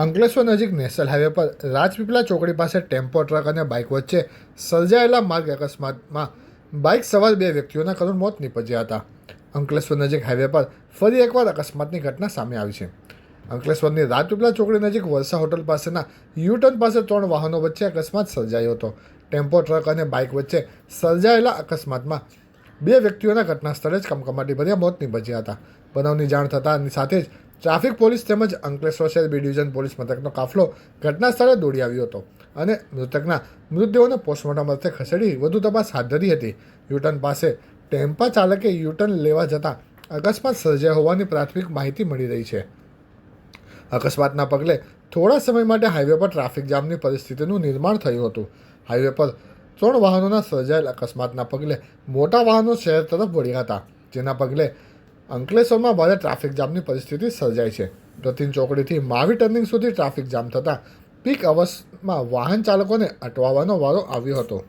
અંકલેશ્વર નજીક national highway પર રાજપીપળા ચોકડી પાસે ટેમ્પો, ટ્રક અને બાઇક વચ્ચે સર્જાયેલા માર્ગ અકસ્માતમાં બાઇક સવાર બે વ્યક્તિઓના કરુણ મોત નીપજ્યા હતા. અંકલેશ્વર નજીક હાઈવે પર ફરી એકવાર અકસ્માતની ઘટના સામે આવી છે. અંકલેશ્વરની રાજપીપળા ચોકડી નજીક વલસા હોટલ પાસેના યુટર્ન પાસે ત્રણ વાહનો વચ્ચે અકસ્માત સર્જાયો હતો. ટેમ્પો, ટ્રક અને બાઇક વચ્ચે સર્જાયેલા અકસ્માતમાં બે વ્યક્તિઓના ઘટના સ્થળે જ કમકમાટી ભર્યા મોત નીપજ્યા હતા. બનાવની જાણ થતાં સાથે જ ટ્રાફિક પોલીસ તેમજ અંકલેશ્વર શહેર બી ડિવિઝન પોલીસ મથકનો કાફલો ઘટના સ્થળે દોડી આવ્યો હતો અને મૃતકના મૃતદેહોને પોસ્ટમોર્ટમ અર્થે ખસેડી વધુ તપાસ હાથ ધરી હતી. યુટર્ન પાસે ટેમ્પા ચાલકે યુટર્ન લેવા જતાં અકસ્માત સર્જાયો હોવાની પ્રાથમિક માહિતી મળી રહી છે. અકસ્માતના પગલે થોડા સમય માટે હાઈવે પર ટ્રાફિક જામની પરિસ્થિતિનું નિર્માણ થયું હતું. હાઈવે પર ત્રણ વાહનોના સર્જાયેલ અકસ્માતના પગલે મોટા વાહનો શહેર તરફ વળ્યા હતા. જેના પગલે અંકલેશ્વરમાં ભારે ટ્રાફિક જામની પરિસ્થિતિ સર્જાઈ છે. રતિન ચોકડીથી માવી ટર્નિંગ સુધી ટ્રાફિક જામ થતાં પીક અવર્સમાં વાહન ચાલકોને અટવાવાનો વારો આવ્યો હતો.